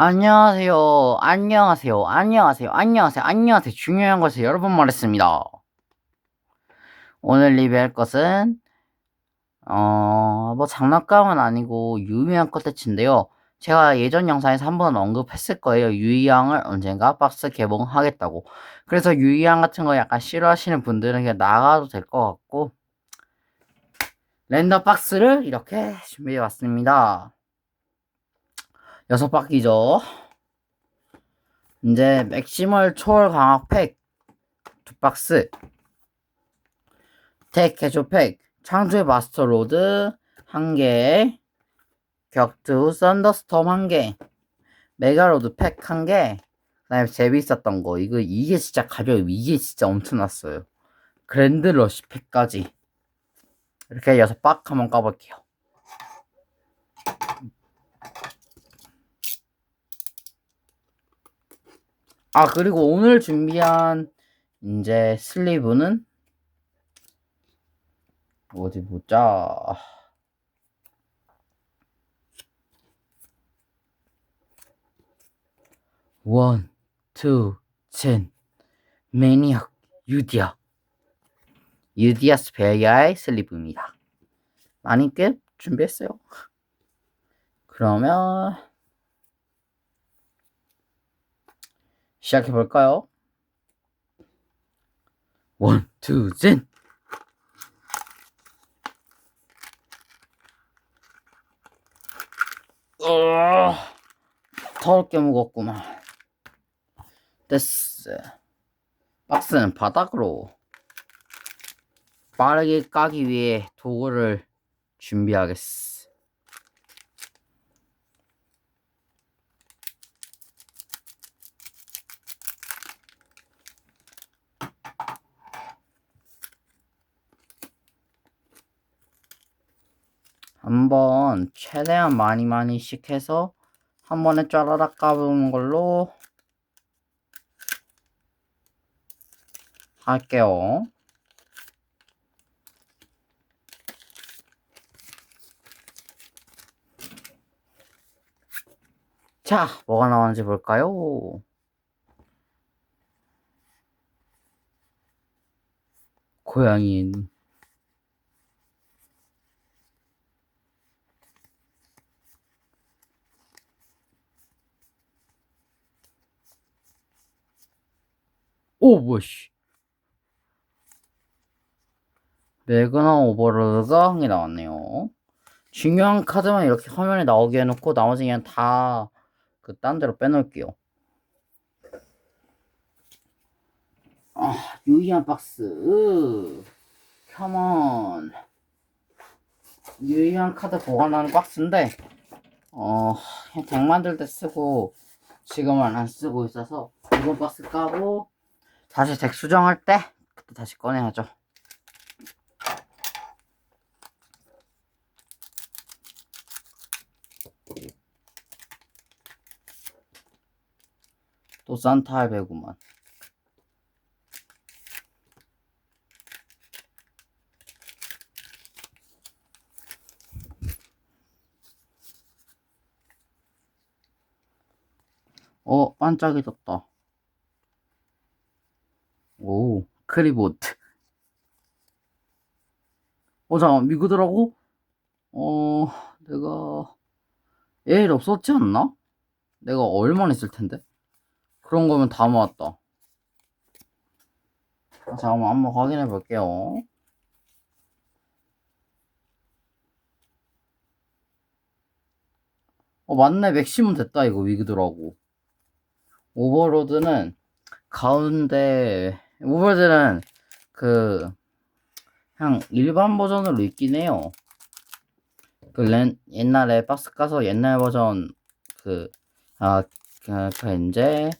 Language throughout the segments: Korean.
안녕하세요. 안녕하세요. 안녕하세요. 안녕하세요. 안녕하세요. 중요한 것을 여러 번 말했습니다. 오늘 리뷰할 것은 어, 뭐 장난감은 아니고 유의한 컨텐츠인데요. 제가 예전 영상에서 한번 언급했을 거예요. 유의양을 언젠가 박스 개봉하겠다고. 그래서 유의양 같은 거 약간 싫어하시는 분들은 그냥 나가도 될 것 같고 랜덤 박스를 이렇게 준비해 왔습니다. 여섯 바퀴죠. 이제 맥시멀 초월 강화 팩 두 박스, 텍 개조 팩, 창조의 마스터 로드 한 개, 격투 썬더스톰 한 개, 메가로드 팩 한 개, 그다음에 재미있었던 거 이거 이게 진짜 가벼워요. 이게 진짜 엄청났어요. 그랜드 러시 팩까지 이렇게 여섯 박 한번 까볼게요. 아, 그리고 오늘 준비한 이제 슬리브는 어디 보자. 원, 투, 젠, 매니악, 유디아. 유디아 스페어의 슬리브입니다. 많이 꽤 준비했어요. 그러면 시작해 볼까요? 원, 투, 젠. 어, 더럽게 무겁구만. 됐어. 박스는 바닥으로 빠르게 까기 위해 도구를 준비하겠어. 한번 최대한 많이 많이씩 해서 한 번에 쫘라락 까보는 걸로 할게요. 자, 뭐가 나왔는지 볼까요? 고양이는 오, 뭐씨. 매그나 오버로드가 한 개 나왔네요. 중요한 카드만 이렇게 화면에 나오게 해놓고 나머지 그냥 다 그 딴 데로 빼놓을게요. 아, 유의한 박스. 컴온. 유의한 카드 보관하는 박스인데, 어, 그냥 덱 만들 때 쓰고, 지금은 안 쓰고 있어서, 이번 박스 까고, 다시 덱 수정할 때, 그때 다시 꺼내야죠. 또 산타 할배구만. 어, 반짝해졌다. 오, 크리보트. 어, 잠깐, 미그더라고? 어, 내가, 에일 없었지 않나? 내가 얼마나 있을 텐데? 그런 거면 다 모았다. 아, 잠깐만, 한번 확인해 볼게요. 어, 맞네. 맥시멈 됐다, 이거, 위그더라고. 오버로드는 가운데, 오버로드는 그, 그냥 일반 버전으로 있긴 해요. 그 렌, 옛날에 박스 까서 옛날 버전 그, 아, 그, 그 이제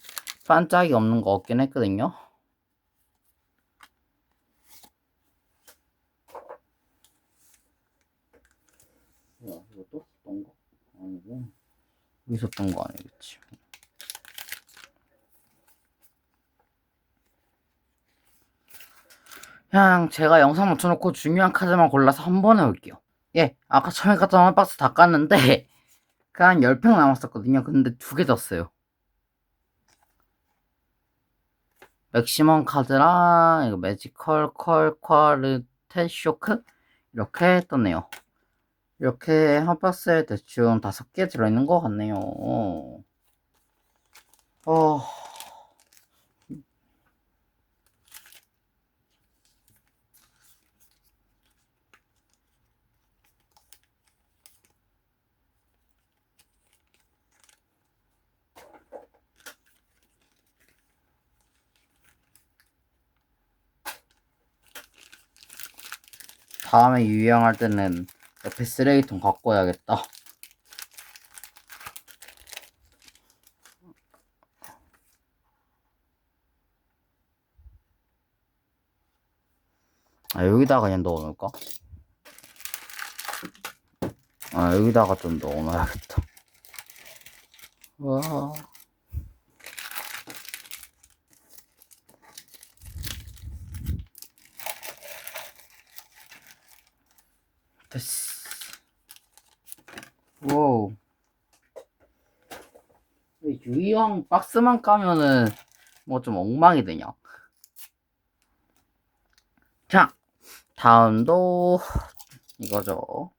반짝이 없는 거 없긴 했거든요. 야, 이거 또 썼던 거? 아니고, 여기 썼던 거 아니겠지. 그냥 제가 영상 멈춰놓고 중요한 카드만 골라서 한 번에 올게요. 예, 아까 처음에 갔던 박스 다 깠는데, 한 10평 남았었거든요. 근데 두 개 졌어요. 맥시멈 카드랑 이거 매지컬 컬 퀄르테 쇼크 이렇게 떴네요. 이렇게 한 박스에 대충 다섯 개 들어있는 것 같네요. 어, 다음에 유행할 때는 옆에 쓰레기통 갖고 와야겠다. 아, 여기다가 그냥 넣어놓을까? 아, 여기다가 좀 넣어놔야겠다. 와. 됐어. 와우. 왜 유형 박스만 까면은 뭐 좀 엉망이 되냐? 자, 다음도 이거죠.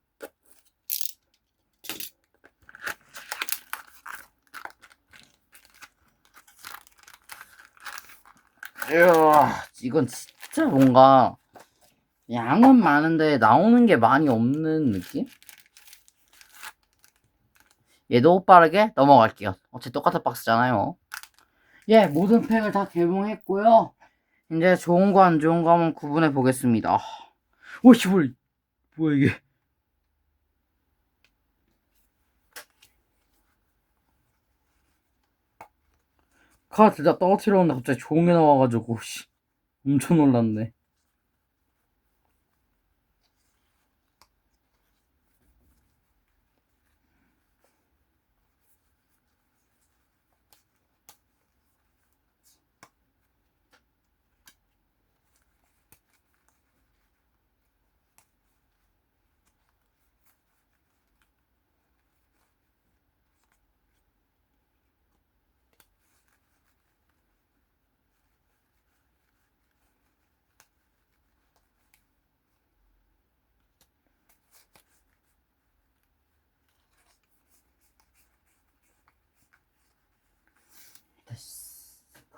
이야, 이건 진짜 뭔가 양은 많은데 나오는 게 많이 없는 느낌? 얘도 빠르게 넘어갈게요. 어차피 똑같은 박스잖아요. 예, 모든 팩을 다 개봉했고요. 이제 좋은 거 안 좋은 거 한번 구분해 보겠습니다. 오씨, 뭘, 뭐야 이게? 카드 다 떨어뜨렸는데 갑자기 좋은 게 나와가지고, 씨, 엄청 놀랐네.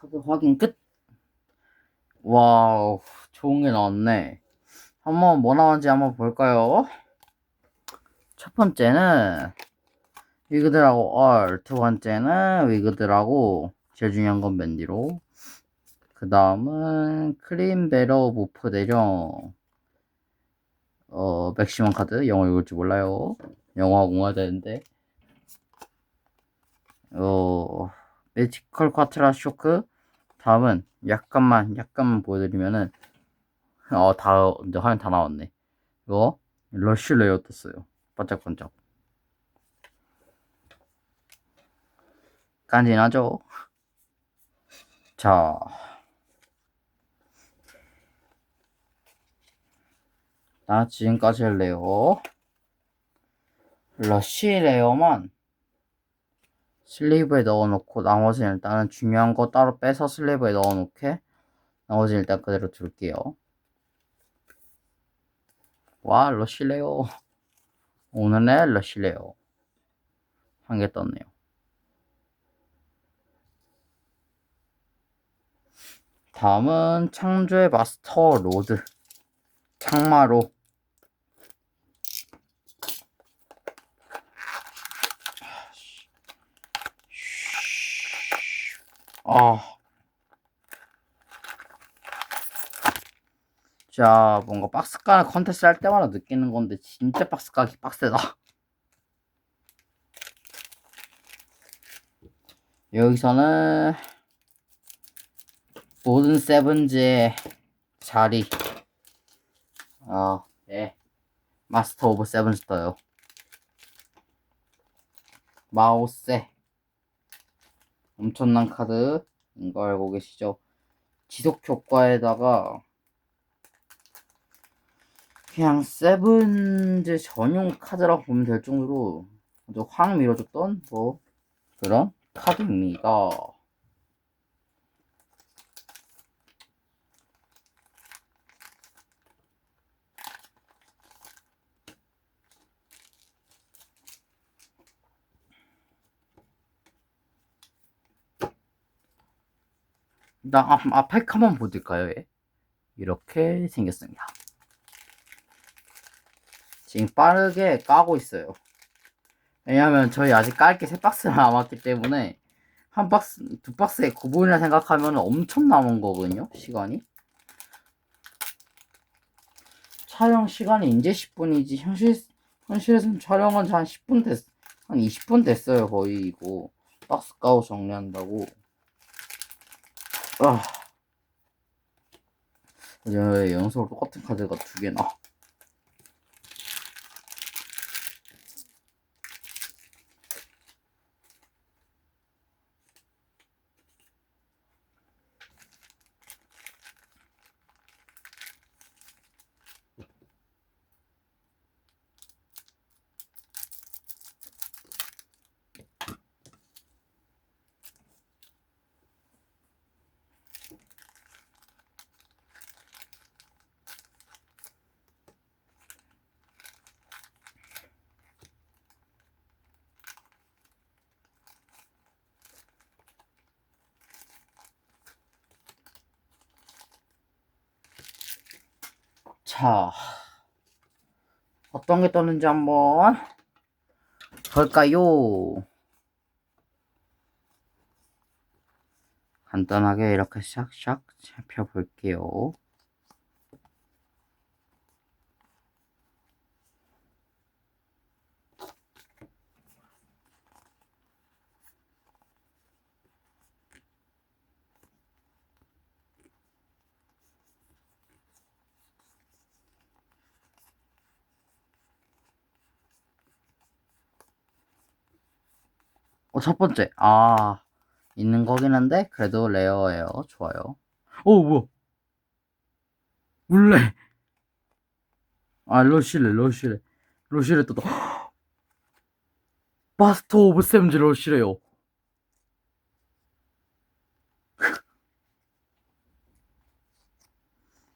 카드 확인 끝. 와우, 좋은 게 나왔네. 한번 뭐 나왔는지 한번 볼까요? 첫 번째는 위그드라고 얼, 두 번째는 위그드라고 제일 중요한 건 맨디로. 그 다음은 크림베러 모프 대령 어 맥시멈 카드 영어 읽을 줄 몰라요. 영어 공화 되는데 어 매지컬 쿼트라 쇼크 다음은 약간만 약간만 보여드리면은 어다 이제 화면 다 나왔네. 이거 러쉬 레이어 떴어요. 반짝반짝. 간지나죠? 자. 나 지금까지 레이어 러쉬 레이어만 슬리브에 넣어놓고 나머지는 일단은 중요한 거 따로 빼서 슬리브에 넣어놓게 나머지는 일단 그대로 둘게요. 와 러시레오 오늘의 러시레오 한 개 떴네요. 다음은 창조의 마스터 로드. 창마로 아. 자, 뭔가 박스 까는 컨텐츠 할 때마다 느끼는 건데, 진짜 박스 까기 빡세다. 여기서는, 모든 세븐즈의 자리, 어, 예. 마스터 오브 세븐즈 떠요. 마오세. 엄청난 카드인 거 알고 계시죠? 지속 효과에다가 그냥 세븐즈 전용 카드라고 보면 될 정도로 먼저 확 밀어줬던 뭐 그런 카드입니다. 일단 앞, 앞에 한번 보실까요? 얘? 이렇게 생겼습니다. 지금 빠르게 까고 있어요. 왜냐면 저희 아직 깔 게 세 박스를 남았기 때문에 한 박스, 두 박스의 구분이라 생각하면 엄청 남은 거거든요, 시간이. 촬영 시간이 이제 10분이지, 현실, 현실에서는 촬영은 한 10분 됐, 한 20분 됐어요, 거의 이거. 박스 까고 정리한다고. 아. 왜 연속으로 똑같은 카드가 두 개나? 자, 어떤 게 떴는지 한번 볼까요? 간단하게 이렇게 샥샥 살펴볼게요. 어, 첫 번째. 아, 있는 거긴 한데, 그래도 레어예요. 좋아요. 오, 뭐야. 물레. 아, 러시레, 러시레. 러시레 또, 마스터 오브 샘즈 러시레요.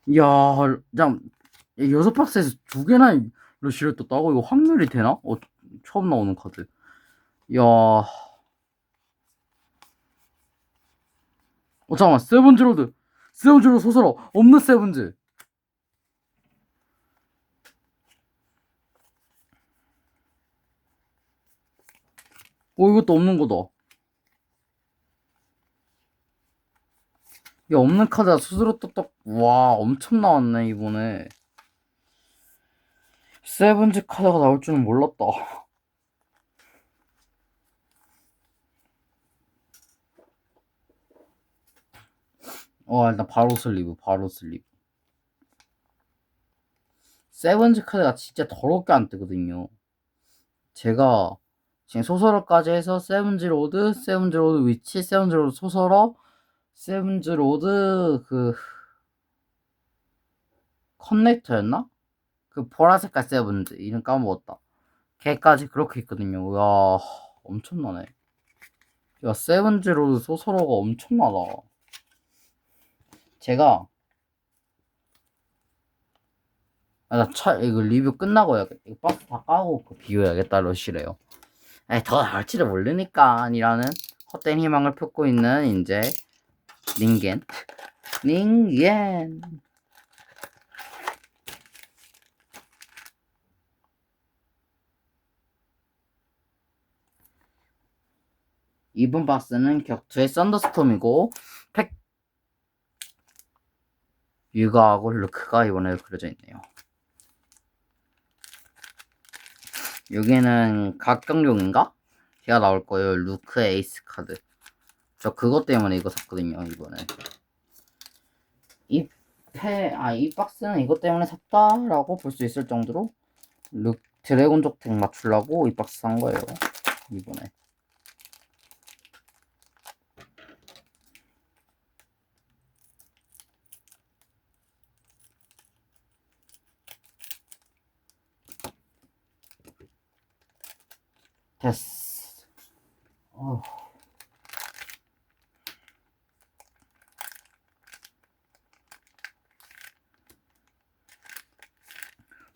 이야, 참, 여섯 박스에서 두 개나 러시레 떴다고? 이거 확률이 되나? 어, 처음 나오는 카드. 이야. 어, 잠깐만, 세븐즈 로드. 세븐즈 로드 소설어. 없는 세븐즈. 오, 이것도 없는 거다. 야, 없는 카드가 스스로 떴다. 와, 엄청 나왔네, 이번에. 세븐즈 카드가 나올 줄은 몰랐다. 어, 일단 바로 슬리브, 바로 슬리브. 세븐즈 카드가 진짜 더럽게 안 뜨거든요. 제가 지금 소설어까지 해서 세븐즈 로드, 세븐즈 로드 위치, 세븐즈 로드 소설어, 세븐즈 로드 그 커넥터였나? 그 보라색깔 세븐즈 이름 까먹었다. 걔까지 그렇게 있거든요. 야 엄청나네. 야 세븐즈 로드 소설어가 엄청나다. 제가 아, 나 차, 이거 리뷰 끝나고 해야겠다. 이거 박스 다 까고 그 비워야겠다, 러시래요. 에이, 더 나올지를 모르니까, 이라는 헛된 희망을 품고 있는, 이제, 닝겐. 닝겐. 이번 박스는 격투의 썬더스톰이고, 팩, 유가하고 루크가 이번에 그려져 있네요. 여기는 각경용인가? 걔가 나올 거예요. 루크 에이스 카드. 저 그것 때문에 이거 샀거든요, 이번에. 이 패, 아, 이 박스는 이것 때문에 샀다라고 볼 수 있을 정도로 루, 드래곤족 덱 맞추려고 이 박스 산 거예요, 이번에. 됐어. 어.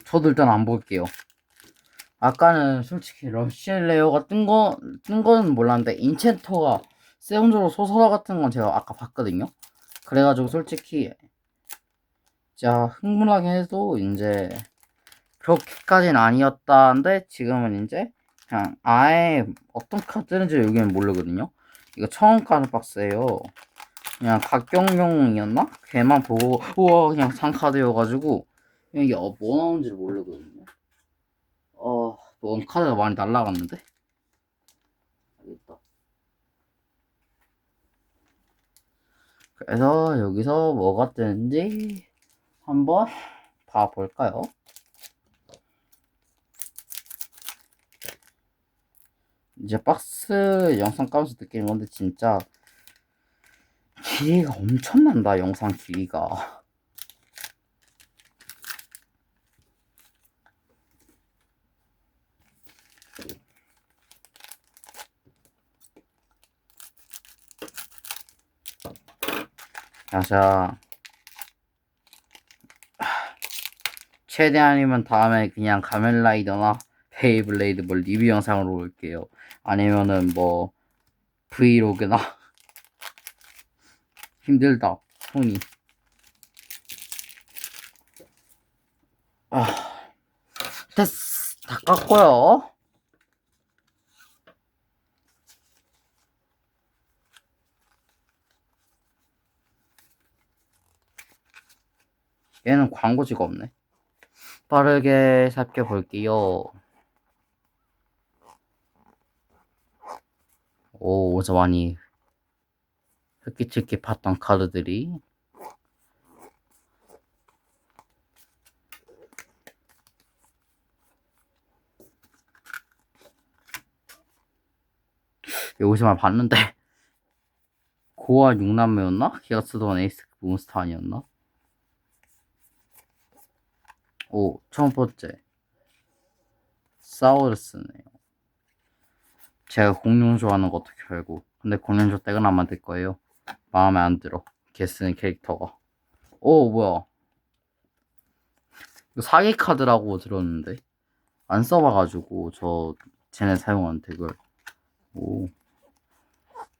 저도 일단 안 볼게요. 아까는 솔직히 러시엘 레어가 뜬 거, 뜬 거는 몰랐는데, 인챈터가 세운조로 소설화 같은 건 제가 아까 봤거든요. 그래가지고 솔직히, 진짜 흥분하긴 해도, 이제, 그렇게까지는 아니었다는데, 지금은 이제, 그냥 아예 어떤 카드인지 여기는 모르거든요. 이거 처음 까는 박스예요. 그냥 각경용이었나? 걔만 보고, 우와, 그냥 산 카드여가지고, 이게 어, 뭐 나오는지를 모르거든요. 어, 원 카드가 많이 날라갔는데? 알겠다. 그래서 여기서 뭐가 뜨는지 한번 봐볼까요? 이제 박스 영상 까면서 느끼는 건데 진짜 길이가 엄청난다 영상 길이가 자, 최대한이면 다음에 그냥 가면라이더나 베이블레이드 뭐 리뷰 영상으로 올게요. 아니면은 뭐 브이로그나 힘들다 손이. 아, 됐어. 다 깠고요. 얘는 광고지가 없네. 빠르게 살펴볼게요. 오, 어제 많이 흑기칠기 봤던 카드들이. 여기서만 봤는데. 고아 6남매였나? 기가 쓰던 에이스 몬스터 아니었나? 오, 첫 번째. 사우루스네요. 제가 공룡 좋아하는 거 어떻게 알고. 근데 공룡조 댁은 안 만들 거예요. 마음에 안 들어. 걔 쓰는 캐릭터가. 오, 뭐야. 이거 사기 카드라고 들었는데. 안 써봐가지고, 저, 쟤네 사용하는 덱을. 오.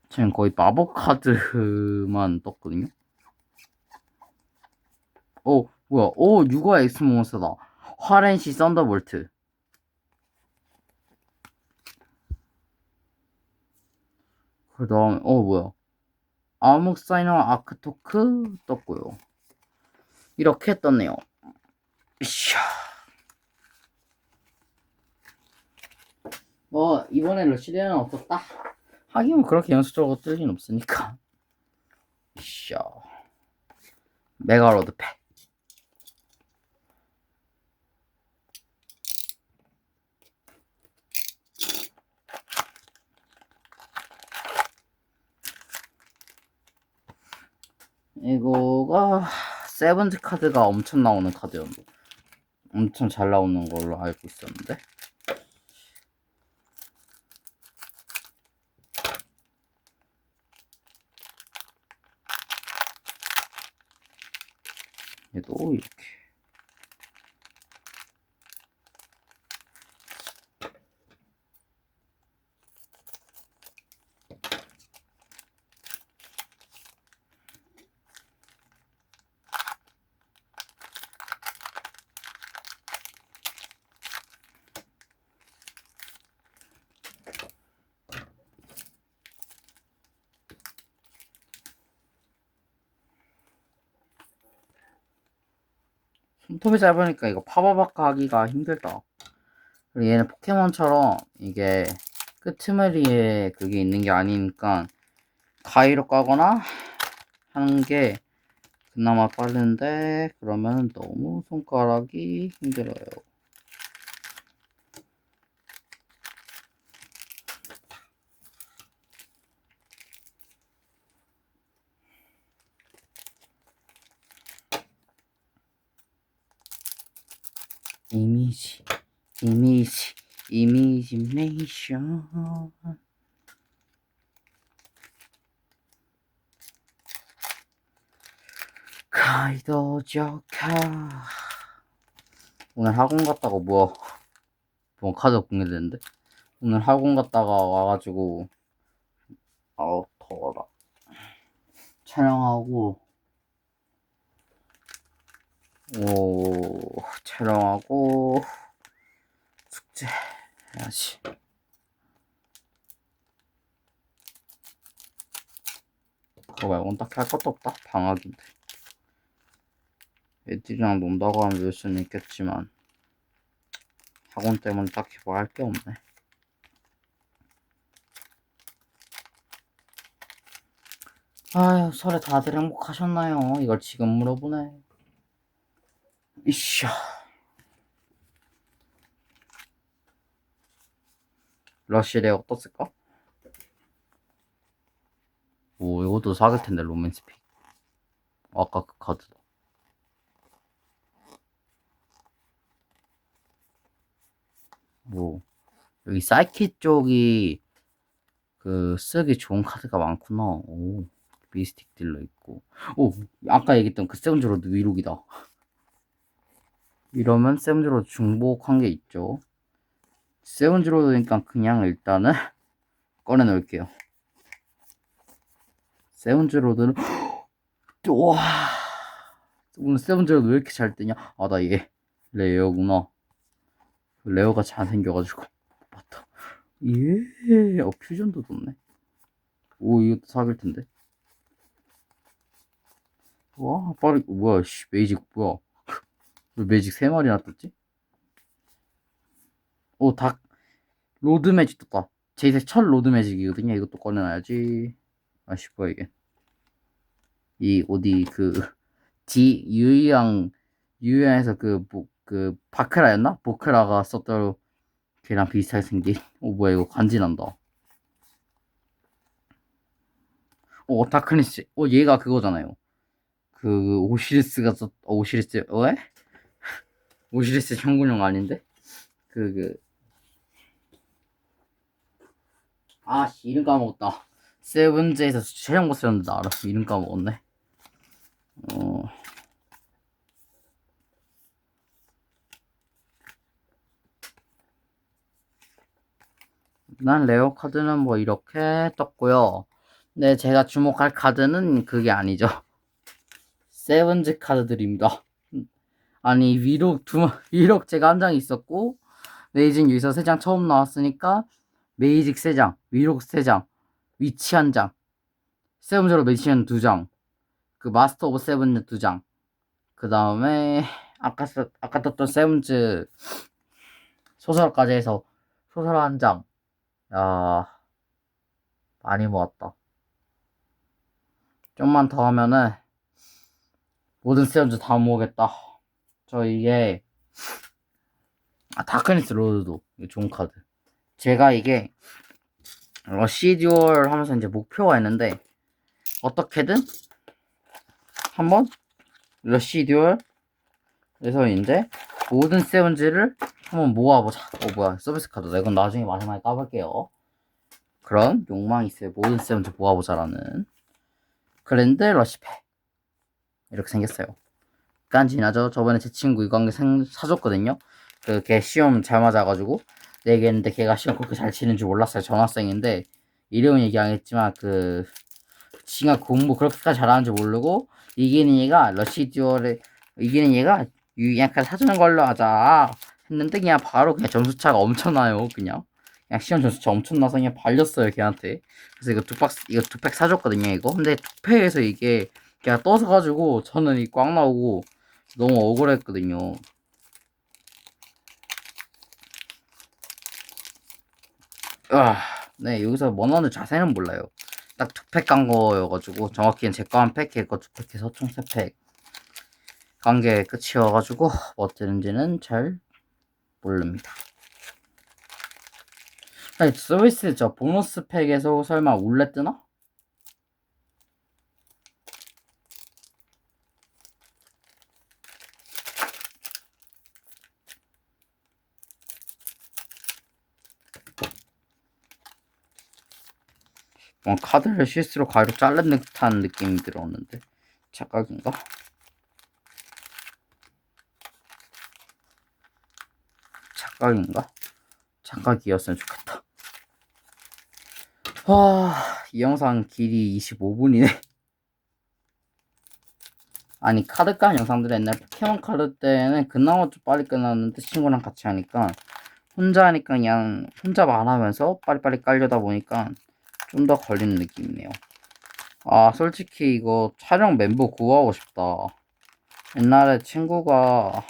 쟤는 거의 마법 카드만 떴거든요. 오, 뭐야? 오, 육아 엑스몬스터다. 화렌시 썬더볼트. 그 다음에, 어, 뭐야. 암흑사이너 아크토크 떴고요. 이렇게 떴네요. 이샤. 뭐, 이번에 러시대는 없었다. 하긴 뭐 그렇게 연수적으로 뜰일 없으니까. 이샤. 메가로드 팩. 이거가 세븐즈 카드가 엄청 나오는 카드였는데 엄청 잘 나오는 걸로 알고 있었는데. 얘도 이렇게 손톱이 짧으니까 이거 파바바카 하기가 힘들다. 그리고 얘는 포켓몬처럼 이게 끄트머리에 그게 있는 게 아니니까 가위로 까거나 하는 게 그나마 빠른데 그러면 너무 손가락이 힘들어요. 이미지, 이미지, 이미지네이션. 카이도 조카 오늘 학원 갔다가 뭐야 뭐 카드 공개되는데? 오늘 학원 갔다가 와가지고 아우 더워라. 촬영하고 오 촬영하고 숙제 해야지. 그거 말고는 딱히 할 것도 없다. 방학인데. 애들이랑 논다고 하면 놀 수는 있겠지만 학원 때문에 딱히 뭐 할 게 없네. 아유 설에 다들 행복하셨나요? 이걸 지금 물어보네. 이샤 러시레 어떻을까? 오 이것도 사귈 텐데 로맨스 픽. 아까 그 카드다. 뭐 여기 사이키 쪽이 그 쓰기 좋은 카드가 많구나. 오 미스틱 딜러 있고. 오 아까 얘기했던 그 세븐즈로드 위록이다. 이러면 세븐즈로드 중복한 게 있죠 세븐즈로드니까 그냥 일단은 꺼내 놓을게요. 세븐즈로드는 와. 오늘 세븐즈로드 왜 이렇게 잘 뜨냐? 아 나 얘 레어구나. 레어가 잘 생겨가지고. 맞다. 예. 어, 퓨전도 떴네. 오 이것도 사귈 텐데. 와 빠르 뭐야 씨 메이직 뭐야. 왜 매직 세 마리나 떴지? 오, 닭, 로드 매직 떴다. 제 인생 첫 로드 매직이거든요. 이것도 꺼내놔야지. 아, 싶어, 이게. 이, 어디, 그, 지, 유이양, 유이양에서 그, 뭐, 그, 바크라였나? 보크라가 썼던 걔랑 비슷하게 생긴. 오, 뭐야, 이거 간지난다. 오, 다크니스. 오, 얘가 그거잖아요. 그, 오시리스가 썼, 어, 오시리스, 왜? 오시리스 형군형 아닌데? 그, 그. 아, 씨, 이름 까먹었다. 세븐즈에서 최종 보스였는데 알아. 이름 까먹었네. 어. 난 레어 카드는 뭐 이렇게 떴고요. 네, 제가 주목할 카드는 그게 아니죠. 세븐즈 카드들입니다. 아니 위록 두 위록 제가 한 장 있었고 메이징 여기서 세 장 처음 나왔으니까 메이직 세 장, 위록 세 장, 위치 한 장, 세븐즈로 메이션 두 장, 그 마스터 오브 세븐 두 장, 그 다음에 아까 썼 아까 떴던 세븐즈 소설까지 해서 소설 한 장. 야 많이 모았다. 좀만 더 하면은 모든 세븐즈 다 모으겠다. 저 이게 아 다크니스 로드도 좋은 카드. 제가 이게 러시듀얼 하면서 이제 목표가 있는데 어떻게든 한번 러시듀얼 에서 이제 모든 세븐즈를 한번 모아보자. 어 뭐야 서비스 카드다. 이건 나중에 마지막에 까볼게요. 그런 욕망이 있어요. 모든 세븐즈 모아보자라는 그랜드 러시패 이렇게 생겼어요. 깐지나죠? 저번에 제 친구 이거 한개 사줬거든요. 그걔 시험 잘 맞아가지고 내겠는데 걔가 시험 그렇게 잘 치는 줄 몰랐어요. 전학생인데 이름은 얘기 안 했지만 그 지가 공부 그렇게까지 잘하는 줄 모르고 이기는 얘가 러시 듀얼에 이기는 얘가 약간 사주는 걸로 하자 했는데 그냥 바로 그냥 점수차가 엄청나요. 그냥 그냥 시험 점수차 엄청나서 그냥 발렸어요 걔한테. 그래서 이거 두 박스 이거 두팩 사줬거든요. 이거 근데 두 팩에서 이게 그냥 떠서 가지고 저는 이꽉 나오고 너무 억울했거든요. 아, 네, 여기서 원하는 자세는 몰라요. 딱 두 팩 간 거여가지고, 정확히는 제 거 한 팩, 걔거 두 팩해서 총 세 팩. 간 게 끝이어가지고, 뭐 되는지는 잘 모릅니다. 아니, 서비스 저 보너스 팩에서 설마 울레 뜨나? 어, 카드를 실수로 가위로 자른 듯한 느낌이 들었는데 착각인가? 착각인가? 착각이었으면 좋겠다. 와, 이 영상 길이 25분이네. 아니, 카드 깐 영상들 옛날 포켓몬 카드 때는 그나마 좀 빨리 끝났는데 친구랑 같이 하니까 혼자 하니까 그냥 혼자 말하면서 빨리빨리 깔려다 보니까 좀 더 걸리는 느낌이네요. 아, 솔직히 이거 촬영 멤버 구하고 싶다. 옛날에 친구가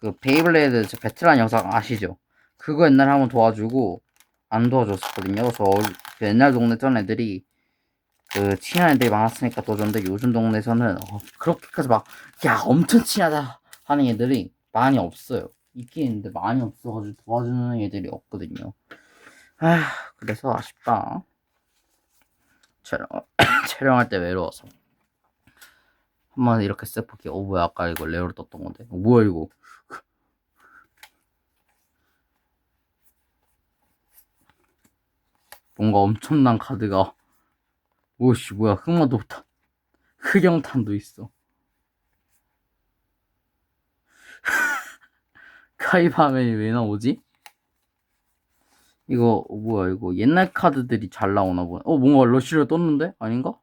그 베이블레이드 저 베테랑 영상 아시죠? 그거 옛날에 한번 도와주고 안 도와줬었거든요. 그래서 그 옛날 동네 전 애들이 그 친한 애들이 많았으니까 도와줬는데 요즘 동네에서는 어, 그렇게까지 막 야 엄청 친하다 하는 애들이 많이 없어요. 있긴 있는데 많이 없어가지고 도와주는 애들이 없거든요. 아 그래서 아쉽다. 촬영 촬영할 때 외로워서 한번 이렇게 쓱 볼게. 어 뭐야 아까 이거 레어로 떴던 건데. 어, 뭐야 이거? 뭔가 엄청난 카드가 오씨 뭐야 흑마도탄 흑영탄도 있어 카이바맨이 왜 나오지? 이거 어, 뭐야 이거. 옛날 카드들이 잘 나오나 보네. 어 뭔가 러쉬를 떴는데? 아닌가?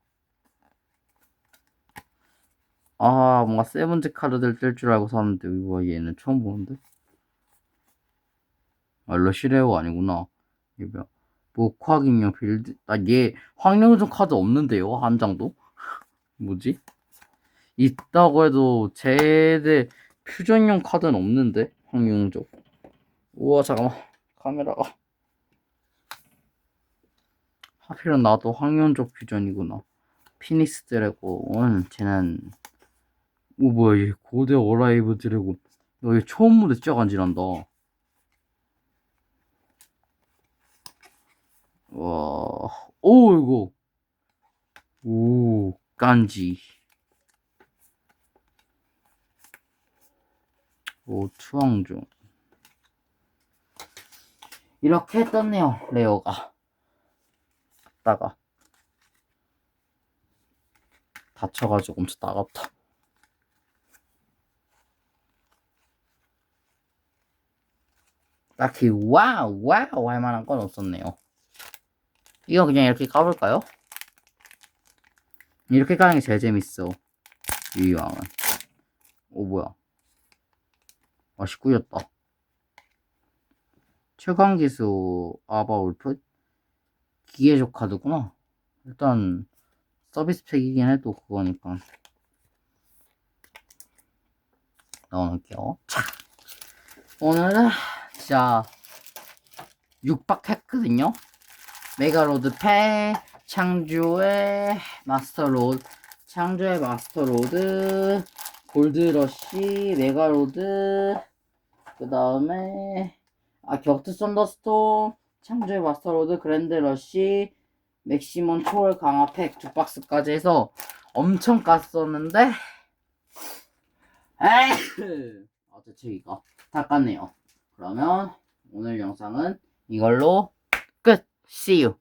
아 뭔가 세븐즈 카드들 뜰 줄 알고 샀는데 이거 얘는 처음 보는데? 아 러쉬레오 아니구나. 이게 뭐야 목화기념 빌드? 아얘 황룡전 카드 없는데요? 한 장도? 뭐지? 있다고 해도 제대 퓨전용 카드는 없는데? 황룡족 우와 잠깐만. 카메라가 하필은 나도 황룡족 퓨전이구나 피닉스 드래곤 쟤는 오 뭐야 얘 고대 어라이브 드래곤 야 얘 처음 무대 진짜 간지난다 와, 오, 이거. 오, 깐지. 오, 투왕중. 이렇게 떴네요, 레오가. 다가 다쳐가지고 엄청 따갑다. 딱히 와우, 와우 할 만한 건 없었네요. 이거 그냥 이렇게 까볼까요? 이렇게 까는 게 제일 재밌어. 유이왕은. 오, 뭐야. 맛이 꾸였다. 최강 기수 아바울프? 기계적 카드구나. 일단, 서비스 팩이긴 해도 그거니까. 넣어놓을게요. 자. 오늘은, 진짜, 6박 했거든요. 메가로드 팩, 창조의 마스터로드, 창조의 마스터로드, 골드러쉬, 메가로드, 그 다음에, 아, 격투 썬더스톰, 창조의 마스터로드, 그랜드 러쉬, 맥시멈 초월 강화 팩 두 박스까지 해서 엄청 깠었는데, 에이! 아, 대체 이거 다 깠네요. 그러면 오늘 영상은 이걸로 끝! See you!